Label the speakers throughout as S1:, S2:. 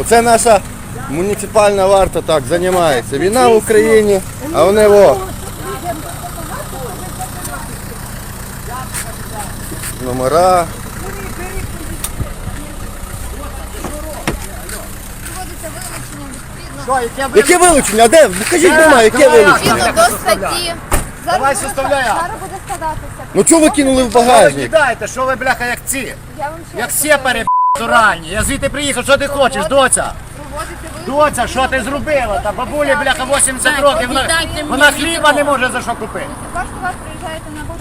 S1: Оце наша муніципальна варта так займається. Війна в Україні, а вони во. Номера.
S2: Яке ви?
S1: Яке вилучення? А де? Покажіть бумагу, яке вилучення?
S3: Відповідно до статті.
S2: Давай
S3: буде
S2: составляй
S3: складатися.
S2: акт.
S3: Зараз буде складатися.
S1: Ну чого ви кинули в
S2: Що ви
S1: багажник?
S2: кидаєте? Що ви, бляха, як ці?
S3: Я вам ще
S2: Як
S3: раз
S2: сепари, б**. Я звідти приїхав, що ти хочеш, доця?
S3: проводити ви.
S2: Доця, що ти зробила? Та бабулі, бляха, 80 років, вона, вона хліба не може за що купити.
S3: Приїжджаєте на базу.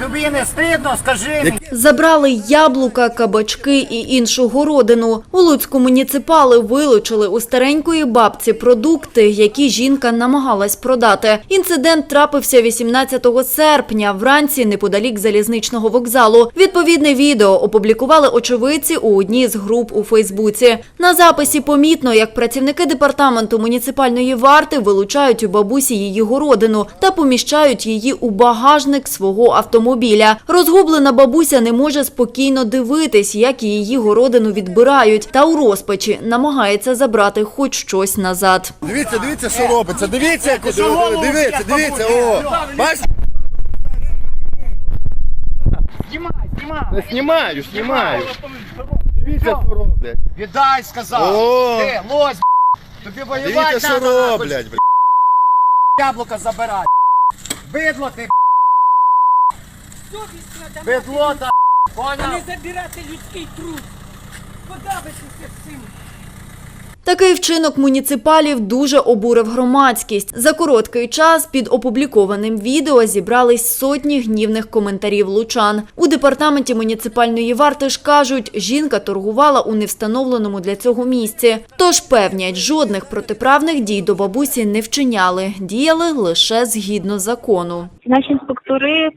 S2: Тобі не стидно, скажи мені.
S4: Забрали яблука, кабачки і іншу городину. У Луцьку муніципали вилучили у старенької бабці продукти, які жінка намагалась продати. Інцидент трапився 18 серпня, вранці неподалік залізничного вокзалу. Відповідне відео опублікували очевидці у одній з груп у Фейсбуці. На записі помітно, як працівники департаменту муніципальної варти вилучають у бабусі її городину та поміщають її у багажник свого автомобіля. Розгублена бабуся не може спокійно дивитись, як її городину відбирають, та у розпачі намагається забрати хоч щось назад.
S1: Дивіться, дивіться, що робиться. Дивіться, дивіться, дивіться, о. Бачите?
S2: Знімай, знімай.
S1: Знімаю, знімаю. Дивіться, що роблять.
S2: Віддай, сказав. Ти, лось. Тобі воювати
S1: Дивіться, що роблять. бля.
S2: Яблука забирай. Бидло ти, б**. Бидло та, б**.
S5: не забирати людський труд. Подавитися всім.
S4: Такий вчинок муніципалів дуже обурив громадськість. За короткий час під опублікованим відео зібрались сотні гнівних коментарів лучан. У департаменті муніципальної варти ж кажуть, жінка торгувала у невстановленому для цього місці. Тож певнять, жодних протиправних дій до бабусі не вчиняли, діяли лише згідно закону.
S6: Наші інспектори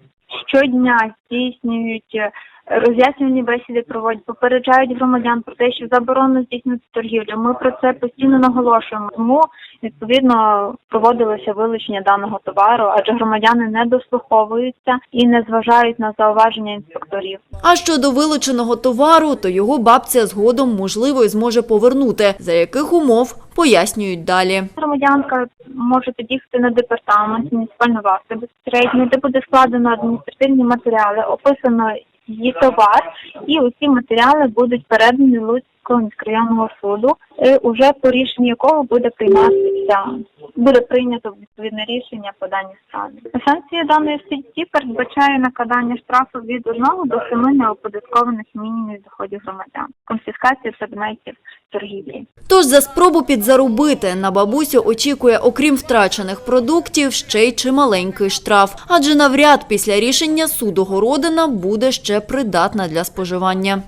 S6: щодня здійснюють роз'яснювальні бесіди, проводять, попереджають громадян про те, що заборонено здійснювати торгівлю. Ми про це постійно наголошуємо. Тому відповідно проводилося вилучення даного товару, адже громадяни не дослуховуються і не зважають на зауваження інспекторів.
S4: А щодо вилученого товару, то його бабця згодом можливо і зможе повернути. За яких умов пояснюють далі.
S6: Громадянка може під'їхати на департамент муніципальної варти безпосередньо, де буде складено адміністративні матеріали, описано її товар, і усі матеріали будуть передані Луцького міськрайонного суду, е, уже по рішенню якого буде прийматися буде прийнято відповідне рішення по даній справі. Санкція даної статті передбачає накладання штрафу від 1 до 7 неоподаткованих мінімумів доходів громадян, конфіскацію предметів торгівлі.
S4: Тож за спробу підзаробити на бабусю очікує, окрім втрачених продуктів, ще й чималенький штраф. Адже навряд після рішення суду городина буде ще придатна для споживання.